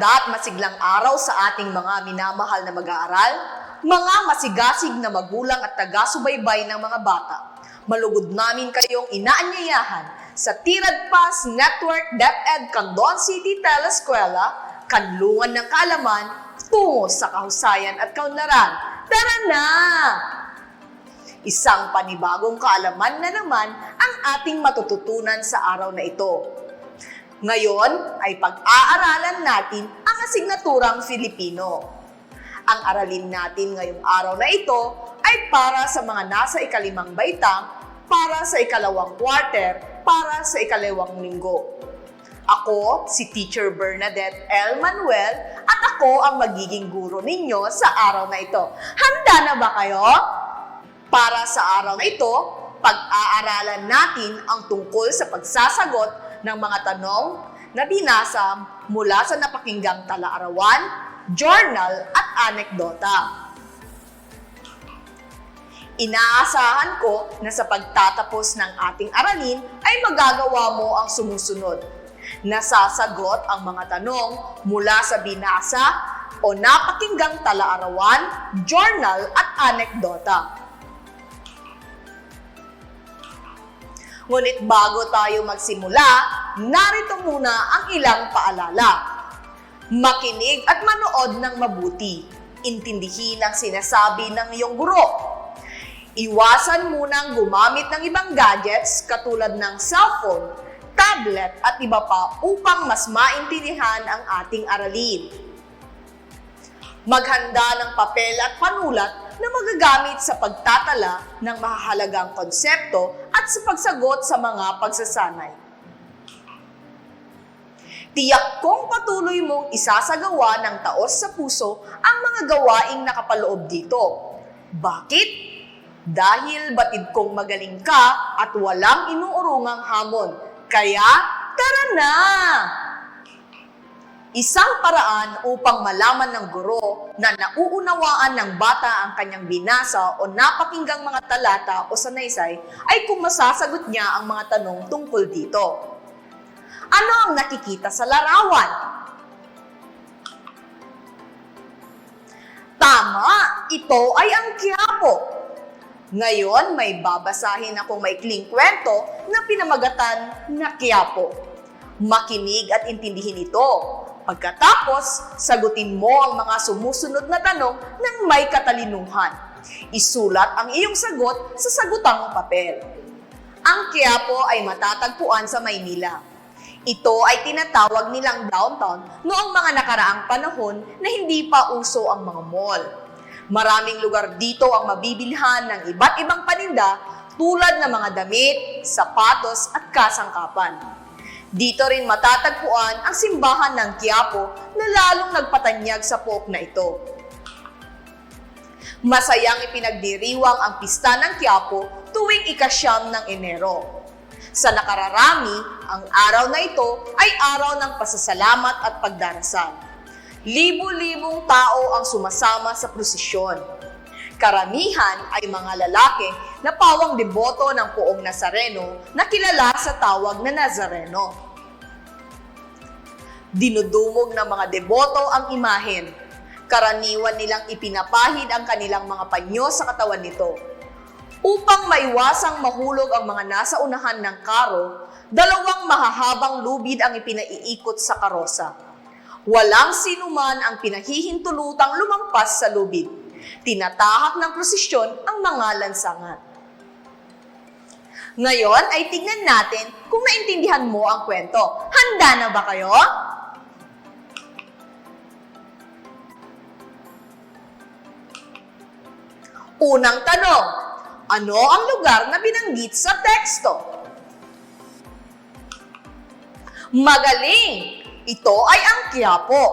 maganda at masiglang araw sa ating mga minamahal na mag-aaral, mga masigasig na magulang at taga-subaybay ng mga bata. Malugod namin kayong inaanyayahan sa Tirad Pass Network DepEd Candon City Telescuela, kanlungan ng kaalaman tungo sa kahusayan at kaunlaran. Tara na! Isang panibagong kaalaman na naman ang ating matututunan sa araw na ito. Ngayon ay pag-aaralan natin ang asignaturang Filipino. Ang aralin natin ngayong araw na ito ay para sa mga nasa ikalimang baitang, para sa ikalawang quarter, para sa ikalawang linggo. Ako, si Teacher Bernadette L. Manuel, at ako ang magiging guro ninyo sa araw na ito. Handa na ba kayo? Para sa araw na ito, pag-aaralan natin ang tungkol sa pagsasagot ng mga tanong na binasa mula sa napakinggang talaarawan, journal at anekdota. Inaasahan ko na sa pagtatapos ng ating aralin ay magagawa mo ang sumusunod. Nasasagot ang mga tanong mula sa binasa o napakinggang talaarawan, journal at anekdota. Ngunit bago tayo magsimula, narito muna ang ilang paalala. Makinig at manood ng mabuti. Intindihin ang sinasabi ng iyong guro. Iwasan munang gumamit ng ibang gadgets katulad ng cellphone, tablet at iba pa upang mas maintindihan ang ating aralin. Maghanda ng papel at panulat na magagamit sa pagtatala ng mahahalagang konsepto at sa pagsagot sa mga pagsasanay. Tiyak kong patuloy mong isasagawa ng taos sa puso ang mga gawaing nakapaloob dito. Bakit? Dahil batid kong magaling ka at walang inuurungang hamon. Kaya, tara na! Isang paraan upang malaman ng guro na nauunawaan ng bata ang kanyang binasa o napakinggang mga talata o sanaysay ay kung masasagot niya ang mga tanong tungkol dito. Ano ang nakikita sa larawan? Tama! Ito ay ang Quiapo. Ngayon, may babasahin akong maikling kwento na pinamagatan na Quiapo. Makinig at intindihin ito. Pagkatapos, sagutin mo ang mga sumusunod na tanong ng may katalinuhan. Isulat ang iyong sagot sa sagutang papel. Ang Quiapo ay matatagpuan sa Maynila. Ito ay tinatawag nilang downtown noong mga nakaraang panahon na hindi pa uso ang mga mall. Maraming lugar dito ang mabibilhan ng iba't ibang paninda tulad ng mga damit, sapatos at kasangkapan. Dito rin matatagpuan ang simbahan ng Quiapo na lalong nagpatanyag sa pook na ito. Masayang ipinagdiriwang ang pista ng Quiapo tuwing ikasyam ng Enero. Sa nakararami, ang araw na ito ay araw ng pasasalamat at pagdarasal. Libo-libong tao ang sumasama sa prosesyon. Karamihan ay mga lalaki na pawang deboto ng poong Nazareno na kilala sa tawag na Nazareno. Dinudumog ng mga deboto ang imahen. Karaniwan nilang ipinapahid ang kanilang mga panyo sa katawan nito. Upang maiwasang mahulog ang mga nasa unahan ng karo, dalawang mahahabang lubid ang ipinaiikot sa karosa. Walang sinuman ang pinahihintulutang lumampas sa lubid. Tinatahak ng prosesyon ang mga lansangan. Ngayon ay tignan natin kung naintindihan mo ang kwento. Handa na ba kayo? Unang tanong, ano ang lugar na binanggit sa teksto? Magaling! Ito ay ang Quiapo.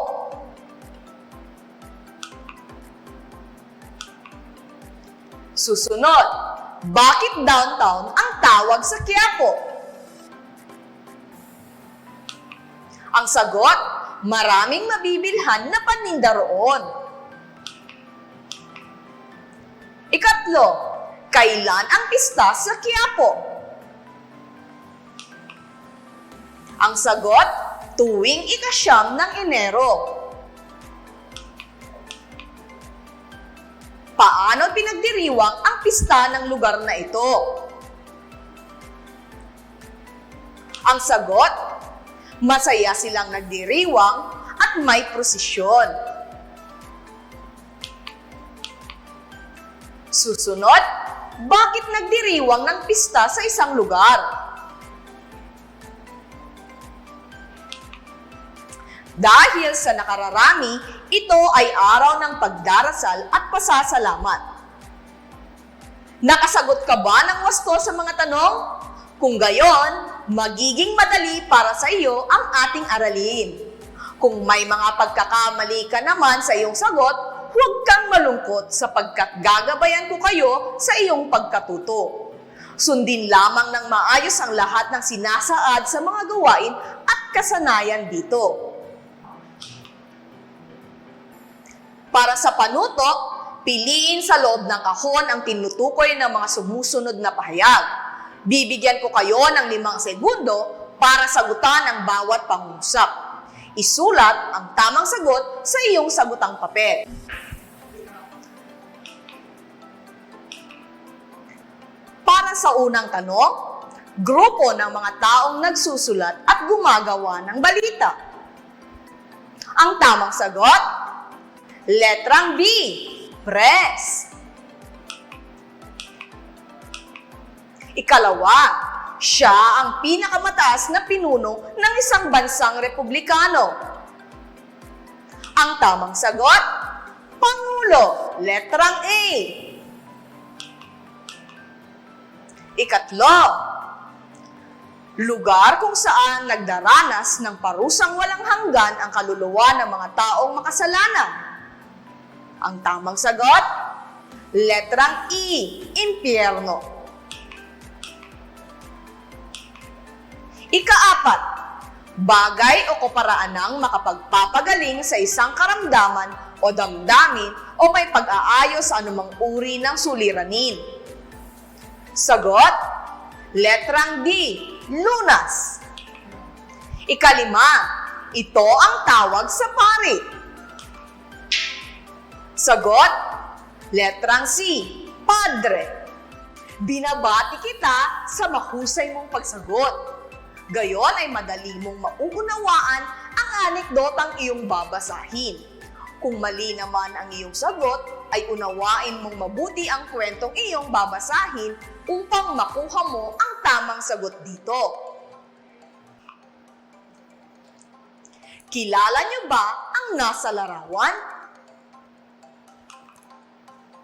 Susunod, bakit downtown ang tawag sa Quiapo? Ang sagot, maraming mabibilhan na paninda roon. Ikatlo, kailan ang pista sa Quiapo? Ang sagot, tuwing ikasyam ng Enero. Paano pinagdiriwang ang pista ng lugar na ito? Ang sagot, masaya silang nagdiriwang at may prosesyon. Susunod, bakit nagdiriwang ng pista sa isang lugar? Dahil sa nakararami, ito ay araw ng pagdarasal at pasasalamat. Nakasagot ka ba ng wasto sa mga tanong? Kung gayon, magiging madali para sa iyo ang ating aralin. Kung may mga pagkakamali ka naman sa iyong sagot, huwag kang malungkot sapagkat gagabayan ko kayo sa iyong pagkatuto. Sundin lamang ng maayos ang lahat ng sinasaad sa mga gawain at kasanayan dito. Para sa panuto, piliin sa loob ng kahon ang tinutukoy ng mga sumusunod na pahayag. Bibigyan ko kayo ng limang segundo para sagutan ang bawat pangusap. Isulat ang tamang sagot sa iyong sagutang papel. Para sa unang tanong, grupo ng mga taong nagsusulat at gumagawa ng balita. Ang tamang sagot, Letrang B, press. Ikalawa, siya ang pinakamataas na pinuno ng isang bansang republikano. Ang tamang sagot, Pangulo, letrang A. Ikatlo, lugar kung saan nagdaranas ng parusang walang hanggan ang kaluluwa ng mga taong makasalanan. Ang tamang sagot, letrang E, impyerno. Ikaapat, bagay o kaparaanang makapagpapagaling sa isang karamdaman o damdamin o may pag-aayos sa anumang uri ng suliranin. Sagot, letrang D, lunas. Ikalima, ito ang tawag sa pari. Sagot, letrang C, padre. Binabati kita sa mahusay mong pagsagot. Gayon ay madali mong mauunawaan ang anekdotang iyong babasahin. Kung mali naman ang iyong sagot, ay unawain mong mabuti ang kwentong iyong babasahin upang makuha mo ang tamang sagot dito. Kilala niyo ba ang nasa larawan?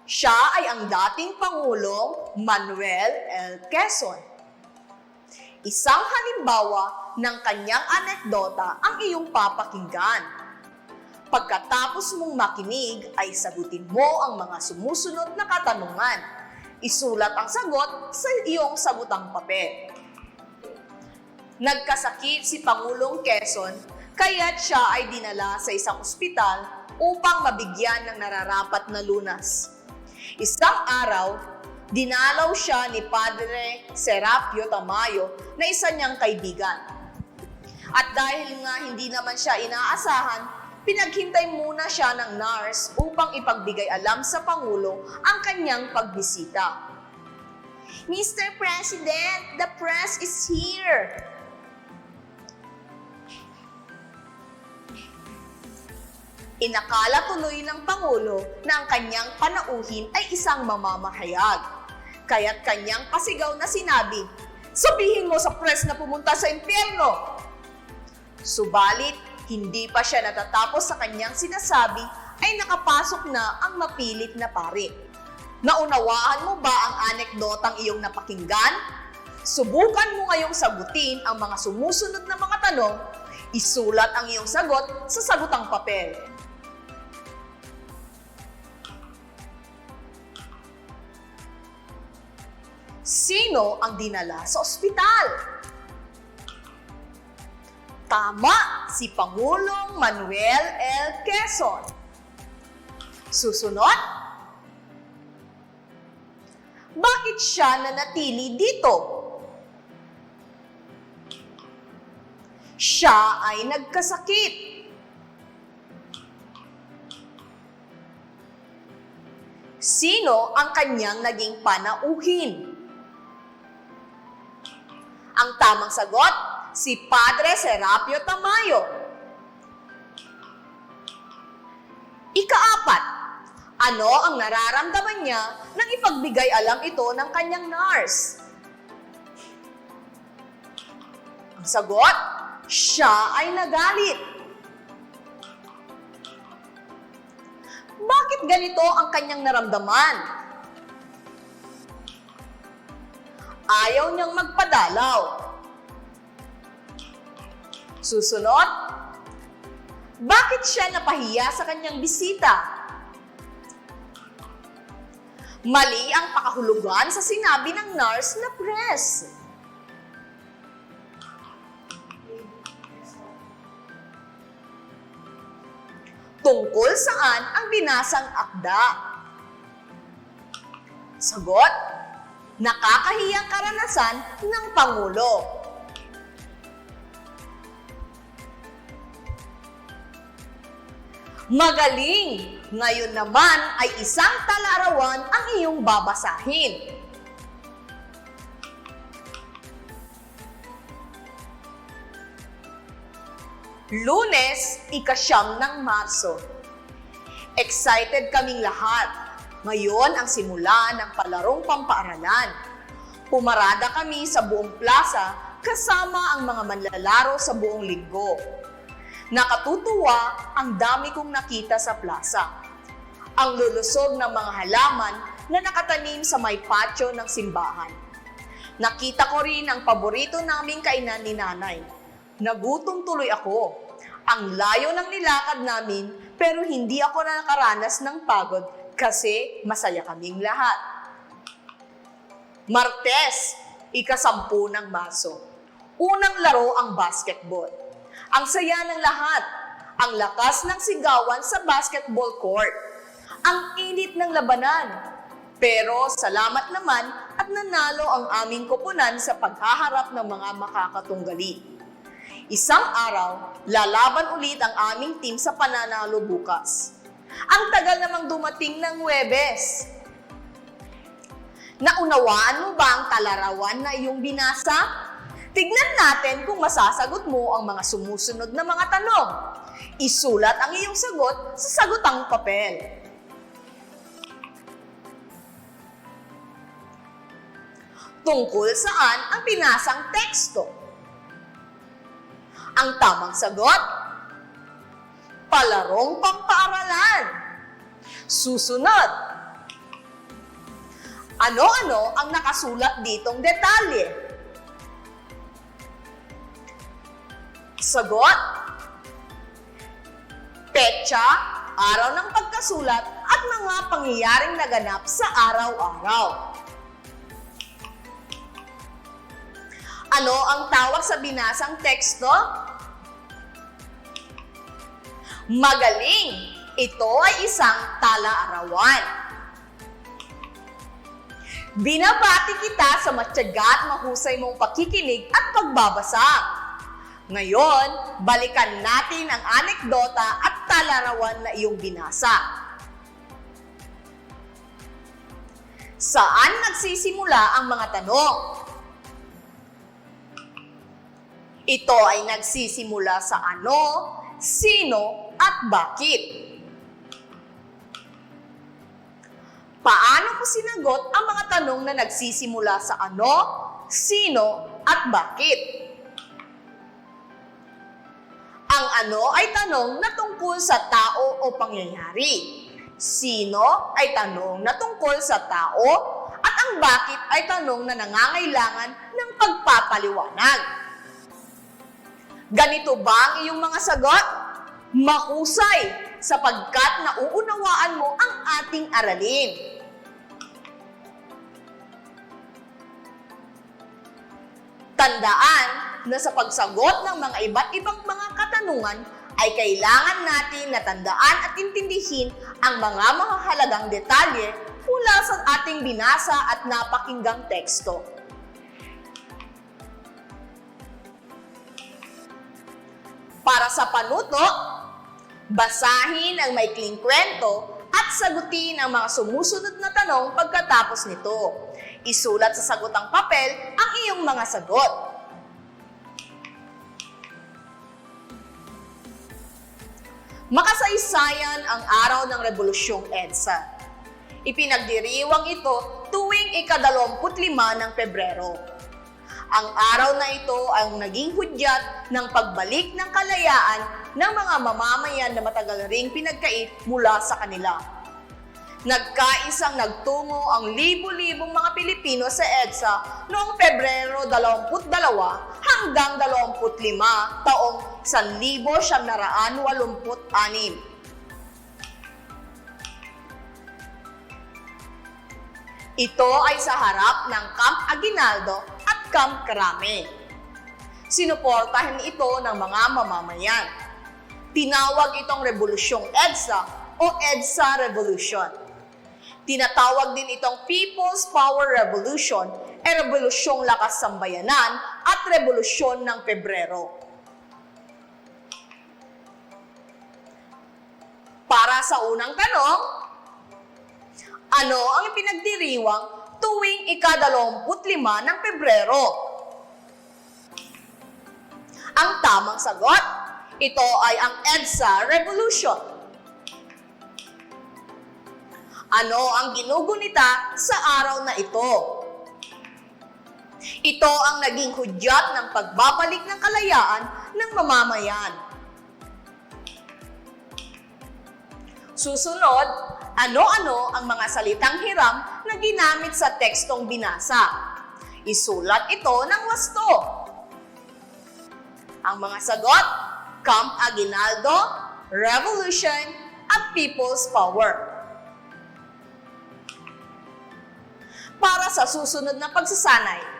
Siya ay ang dating Pangulong Manuel L. Quezon. Isang halimbawa ng kanyang anekdota ang iyong papakinggan. Pagkatapos mong makinig ay sagutin mo ang mga sumusunod na katanungan. Isulat ang sagot sa iyong sagutang papel. Nagkasakit si Pangulong Quezon kaya't siya ay dinala sa isang ospital upang mabigyan ng nararapat na lunas. Isang araw, dinalaw siya ni Padre Serapio Tamayo na isa niyang kaibigan. At dahil nga hindi naman siya inaasahan, pinaghintay muna siya ng nurse upang ipagbigay alam sa Pangulo ang kanyang pagbisita. Mr. President, the press is here. Inakala tuloy ng Pangulo na ang kanyang panauhin ay isang mamamahayag. Kaya't kanyang pasigaw na sinabi, Sabihin mo sa press na pumunta sa impyerno! Subalit, hindi pa siya natatapos sa kanyang sinasabi ay nakapasok na ang mapilit na pari. Naunawaan mo ba ang anekdotang iyong napakinggan? Subukan mo ngayong sagutin ang mga sumusunod na mga tanong, isulat ang iyong sagot sa sagutang papel. Sino ang dinala sa ospital? Tama, si Pangulong Manuel L. Quezon. Susunod, bakit siya nanatili dito? siya ay nagkasakit. Sino ang kanyang naging panauhin? Ang tamang sagot, si Padre Serapio Tamayo. Ikaapat, ano ang nararamdaman niya nang ipagbigay alam ito ng kanyang nurse? Ang sagot, siya ay nagalit. Bakit ganito ang kanyang naramdaman? Ayaw niyang magpadalaw. Susunod, bakit siya napahiya sa kanyang bisita? Mali ang pakahulugan sa sinabi ng nurse na press. Tungkol saan ang binasang akda? Sagot, nakakahiyang karanasan ng Pangulo. Magaling! Ngayon naman ay isang talarawan ang iyong babasahin. Lunes, ikasyam ng Marso. Excited kaming lahat. Ngayon ang simula ng palarong pampaaralan. Pumarada kami sa buong plaza kasama ang mga manlalaro sa buong linggo. Nakatutuwa ang dami kong nakita sa plaza. Ang lulusog ng mga halaman na nakatanim sa may patio ng simbahan. Nakita ko rin ang paborito naming kainan ni nanay. Nagutom tuloy ako. Ang layo ng nilakad namin pero hindi ako na nakaranas ng pagod kasi masaya kaming lahat. Martes, ikasampu ng Marso. Unang laro ang basketball. Ang saya ng lahat. Ang lakas ng sigawan sa basketball court. Ang init ng labanan. Pero salamat naman at nanalo ang aming koponan sa paghaharap ng mga makakatunggali. Isang araw, lalaban ulit ang aming team sa pananalo bukas. Ang tagal namang dumating ng Webes. Naunawaan mo ba ang talarawan na iyong binasa? Tignan natin kung masasagot mo ang mga sumusunod na mga tanong. Isulat ang iyong sagot sa sagutang papel. Tungkol saan ang binasang teksto? Ang tamang sagot, palarong pampaaralan. Susunod, ano-ano ang nakasulat ditong detalye? Sagot, petsa, araw ng pagkasulat at mga pangyayaring naganap sa araw-araw. Ano ang tawag sa binasang teksto? Magaling! Ito ay isang tala-arawan. Binabati kita sa matyaga at mahusay mong pakikinig at pagbabasa. Ngayon, balikan natin ang anekdota at talarawan na iyong binasa. Saan nagsisimula ang mga tanong? Ito ay nagsisimula sa ano, sino, at bakit. Paano ko sinagot ang mga tanong na nagsisimula sa ano, sino, at bakit? Ang ano ay tanong na tungkol sa tao o pangyayari. Sino ay tanong na tungkol sa tao at ang bakit ay tanong na nangangailangan ng pagpapaliwanag. Ganito ba ang iyong mga sagot? Mahusay sapagkat nauunawaan mo ang ating aralin. Tandaan na sa pagsagot ng mga iba't ibang mga katanungan ay kailangan natin na tandaan at intindihin ang mga mahahalagang detalye mula sa ating binasa at napakinggang teksto. Para sa panuto, basahin ang maikling kwento at sagutin ang mga sumusunod na tanong pagkatapos nito. Isulat sa sagotang papel ang iyong mga sagot. Makasaysayan ang araw ng Rebolusyong EDSA. Ipinagdiriwang ito tuwing ikadalawamput lima ng Pebrero. Ang araw na ito ang naging hudyat ng pagbalik ng kalayaan ng mga mamamayan na matagal ring pinagkait mula sa kanila. Nagkaisang nagtungo ang libu-libong mga Pilipino sa EDSA noong Pebrero 22 hanggang 25 taong 1986. Ito ay sa harap ng Camp Aguinaldo Crame. Sinuportahan ito ng mga mamamayan. Tinawag itong Revolusyong EDSA o EDSA Revolution. Tinatawag din itong People's Power Revolution e Revolusyong Lakas Sambayanan at Revolusyon ng Pebrero. Para sa unang tanong, ano ang ipinagdiriwang tuwing ikadalawamput lima ng Pebrero? Ang tamang sagot, ito ay ang EDSA Revolution. Ano ang ginugunita sa araw na ito? Ito ang naging hudyat ng pagbabalik ng kalayaan ng mamamayan. Susunod, ano-ano ang mga salitang hiram na ginamit sa tekstong binasa? Isulat ito ng wasto. Ang mga sagot, Camp Aguinaldo, Revolution, at People's Power. Para sa susunod na pagsasanay,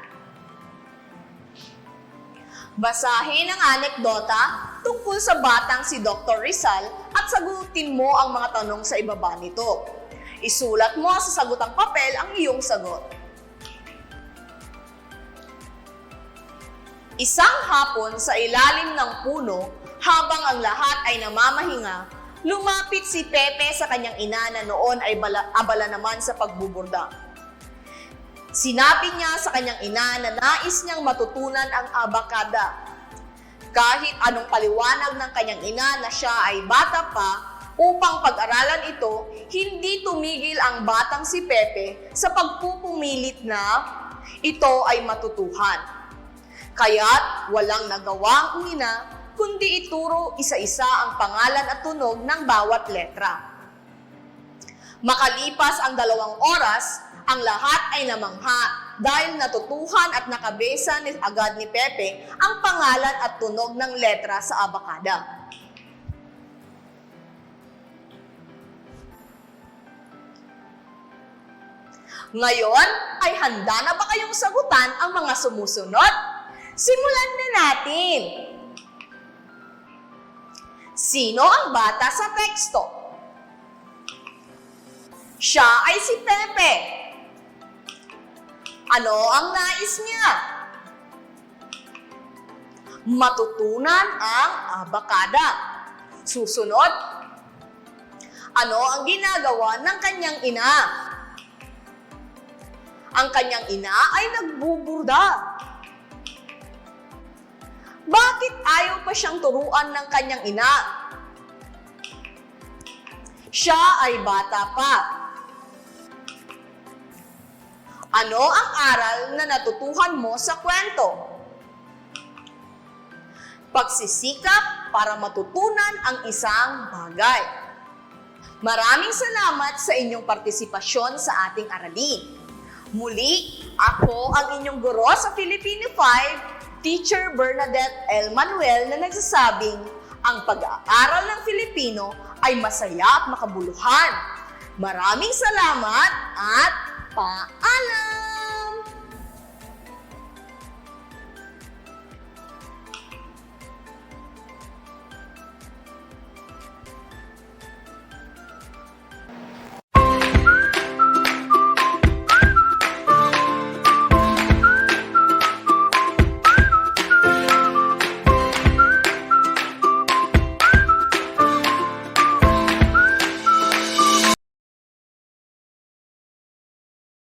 basahin ang anekdota tungkol sa batang si Dr. Rizal at sagutin mo ang mga tanong sa ibaba nito. Isulat mo sa sagutang papel ang iyong sagot. Isang hapon sa ilalim ng puno, habang ang lahat ay namamahinga, lumapit si Pepe sa kanyang ina na noon ay bala, abala naman sa pagbuburda. Sinabi niya sa kanyang ina na nais niyang matutunan ang abakada. Kahit anong paliwanag ng kanyang ina na siya ay bata pa, upang pag-aralan ito, hindi tumigil ang batang si Pepe sa pagpupumilit na ito ay matutuhan. Kaya't walang nagawa ang ina kundi ituro isa-isa ang pangalan at tunog ng bawat letra. Makalipas ang dalawang oras, ang lahat ay namangha dahil natutuhan at nakabesa ni, agad ni Pepe ang pangalan at tunog ng letra sa abakada. Ngayon, ay handa na ba kayong sagutan ang mga sumusunod? Simulan na natin! Sino ang bata sa teksto? Siya ay si Pepe. Ano ang nais niya? Matutunan ang abakada. Susunod, ano ang ginagawa ng kanyang ina? Ang kanyang ina ay nagbuburda. Bakit ayaw pa siyang turuan ng kanyang ina? Siya ay bata pa. Ano ang aral na natutuhan mo sa kwento? Pagsisikap para matutunan ang isang bagay. Maraming salamat sa inyong partisipasyon sa ating aralin. Muli, ako ang inyong guro sa Filipino 5, Teacher Bernadette L. Manuel na nagsasabing, ang pag-aaral ng Filipino ay masaya at makabuluhan. Maraming salamat at 晚安喽